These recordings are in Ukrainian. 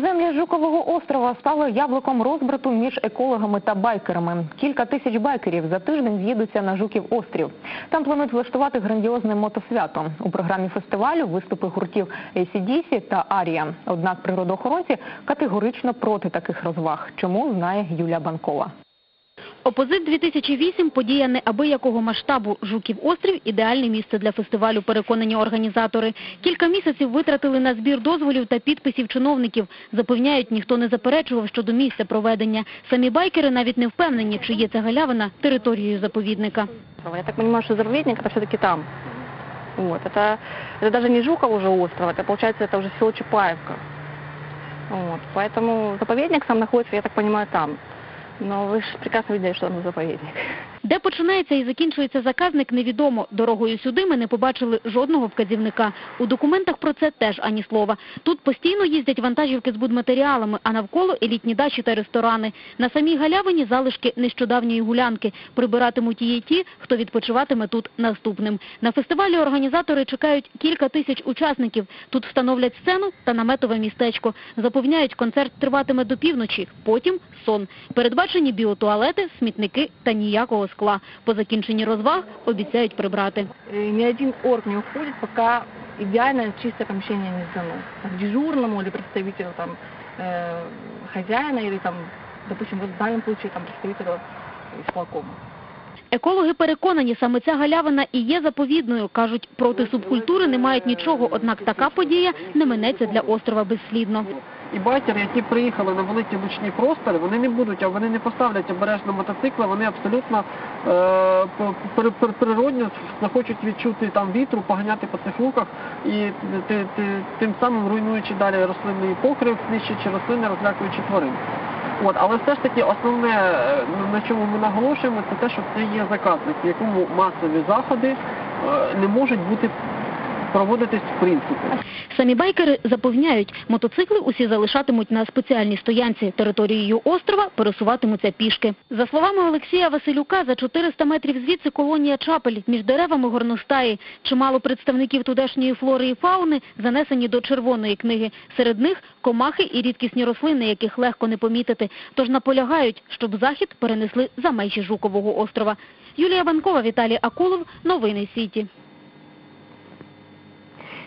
Землі Жукового острова стали яблуком розбрату між екологами та байкерами. Кілька тисяч байкерів за тиждень з'їдуться на Жуків острів. Там планують влаштувати грандіозне мотосвято. У програмі фестивалю виступи гуртів ACDC та Арія. Однак природоохоронці категорично проти таких розваг. Чому знає Юлія Банкова. Опозит 2008 – подія неабиякого масштабу. Жуків острів – ідеальне місце для фестивалю, переконані організатори. Кілька місяців витратили на збір дозволів та підписів чиновників. Запевняють, ніхто не заперечував щодо місця проведення. Самі байкери навіть не впевнені, чи є ця галявина територією заповідника. Я так понимаю, что заповедник это все-таки там. Вот. Это, это даже не Жуков уже остров, это получается это уже село Чапаевка. Вот. Поэтому заповедник сам находится, я так понимаю, там. Но вы же прекрасно видели, что он заповедник. Де починається і закінчується заказник, невідомо. Дорогою сюди ми не побачили жодного вказівника. У документах про це теж ані слова. Тут постійно їздять вантажівки з будматеріалами, а навколо елітні дачі та ресторани. На самій галявині залишки нещодавньої гулянки. Прибиратимуть її ті, хто відпочиватиме тут наступним. На фестивалі організатори чекають кілька тисяч учасників. Тут встановлять сцену та наметове містечко. Запевняють, концерт триватиме до півночі, потім сон. Передбачені біотуалети, смітники та ніякого скла. По закінченні розваг обіцяють прибрати. Ні один орг не входить, пока ідеально чистое помещение не здано. Дежурному или представителю там, хазяїна, хозяина допустимо, там, в даному випадку представителю исполкома. Екологи переконані, саме ця галявина і є заповідною. Кажуть, проти субкультури не мають нічого, однак така подія не минеться для острова безслідно. І байкери, які приїхали на великі лучні простори, вони не будуть, а вони не поставлять обережно мотоцикли, вони абсолютно е, пр- пр- природньо захочуть відчути там вітру, поганяти по цих луках і ти- ти- тим самим руйнуючи далі рослинний покрив, знищуючи рослини, розлякуючи тварин. От, але все ж таки основне, е, на чому ми наголошуємо, це те, що це є заказник, в якому масові заходи е, не можуть бути проводитись в принципі. Самі байкери запевняють, мотоцикли усі залишатимуть на спеціальній стоянці. Територією острова пересуватимуться пішки. За словами Олексія Василюка, за 400 метрів звідси колонія Чапель між деревами горностаї. Чимало представників тудешньої флори і фауни занесені до червоної книги. Серед них комахи і рідкісні рослини, яких легко не помітити. Тож наполягають, щоб захід перенесли за межі Жукового острова. Юлія Банкова, Віталій Акулов. Новини Сіті.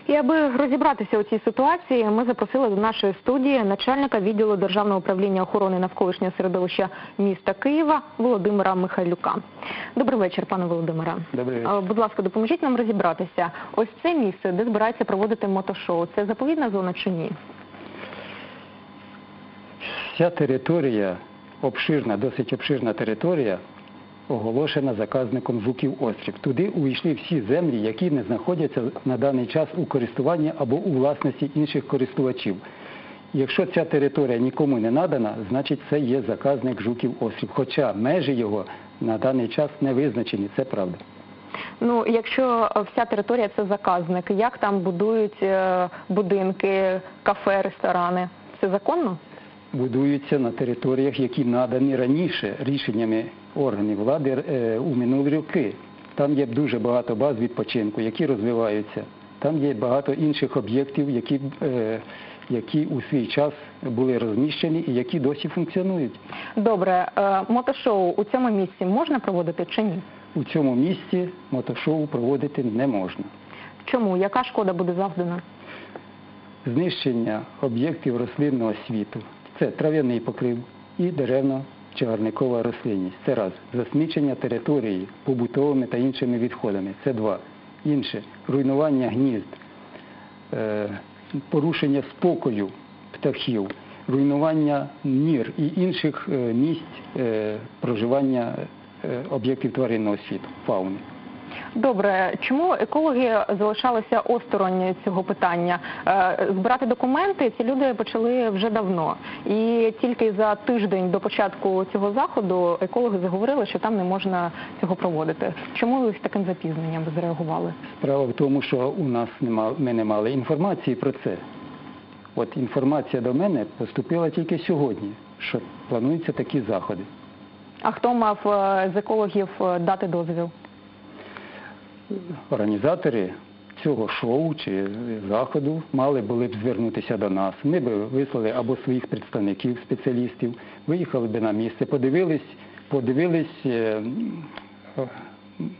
І аби розібратися у цій ситуації, ми запросили до нашої студії начальника відділу Державного управління охорони навколишнього середовища міста Києва Володимира Михайлюка. Добрий вечір, пане Володимире. Добрий Е, Будь ласка, допоможіть нам розібратися. Ось це місце, де збирається проводити мотошоу. Це заповідна зона чи ні? Вся територія, обширна, досить обширна територія, оголошена заказником Жуків острів. Туди увійшли всі землі, які не знаходяться на даний час у користуванні або у власності інших користувачів. Якщо ця територія нікому не надана, значить це є заказник Жуків острів. Хоча межі його на даний час не визначені, це правда. Ну, якщо вся територія це заказник, як там будують е, будинки, кафе, ресторани? Це законно? будуються на територіях, які надані раніше рішеннями органів влади е, у минулі роки. Там є дуже багато баз відпочинку, які розвиваються. Там є багато інших об'єктів, які, е, які у свій час були розміщені і які досі функціонують. Добре, е, мотошоу у цьому місці можна проводити чи ні? У цьому місці мотошоу проводити не можна. Чому? Яка шкода буде завдана? Знищення об'єктів рослинного світу це трав'яний покрив і деревно-чагарникова рослинність. Це раз. Засмічення території побутовими та іншими відходами. Це два. Інше руйнування гнізд, е, порушення спокою птахів, руйнування нір і інших е, місць е, проживання об'єктів тваринного світу, фауни. Добре, чому екологи залишалися осторонь цього питання? Е, Збирати документи ці люди почали вже давно. І тільки за тиждень до початку цього заходу екологи заговорили, що там не можна цього проводити. Чому ви з таким запізненням зреагували? Справа в тому, що у нас нема, ми не мали інформації про це. От інформація до мене поступила тільки сьогодні, що плануються такі заходи. А хто мав е, з екологів е, дати дозвіл? Організатори цього шоу чи заходу мали були б звернутися до нас. Ми б вислали або своїх представників, спеціалістів, виїхали б на місце, подивились, подивились е,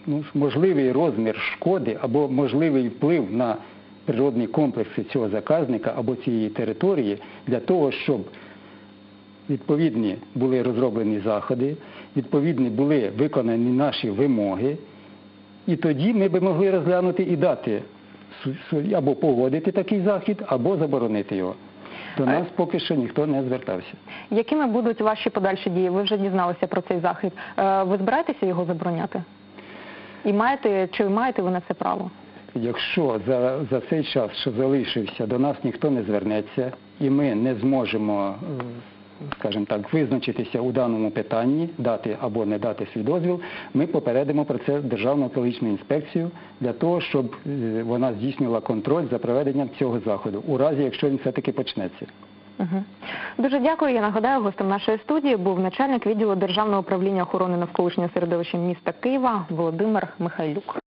ну, можливий розмір шкоди або можливий вплив на природні комплекси цього заказника або цієї території для того, щоб відповідні були розроблені заходи, відповідні були виконані наші вимоги, і тоді ми б могли розглянути і дати або погодити такий захід, або заборонити його. До нас поки що ніхто не звертався. Якими будуть ваші подальші дії? Ви вже дізналися про цей захід. Е, Ви збираєтеся його забороняти? І маєте чи маєте ви на це право? Якщо за, за цей час, що залишився, до нас ніхто не звернеться, і ми не зможемо, е, скажімо так, визначитися у даному питанні, дати або не дати свій дозвіл, ми попередимо про це Державну екологічну інспекцію для того, щоб е, вона здійснювала контроль за проведенням цього заходу, у разі, якщо він все-таки почнеться. Дуже дякую. Я нагадаю, гостем нашої студії був начальник відділу Державного управління охорони навколишнього середовища міста Києва Володимир Михайлюк.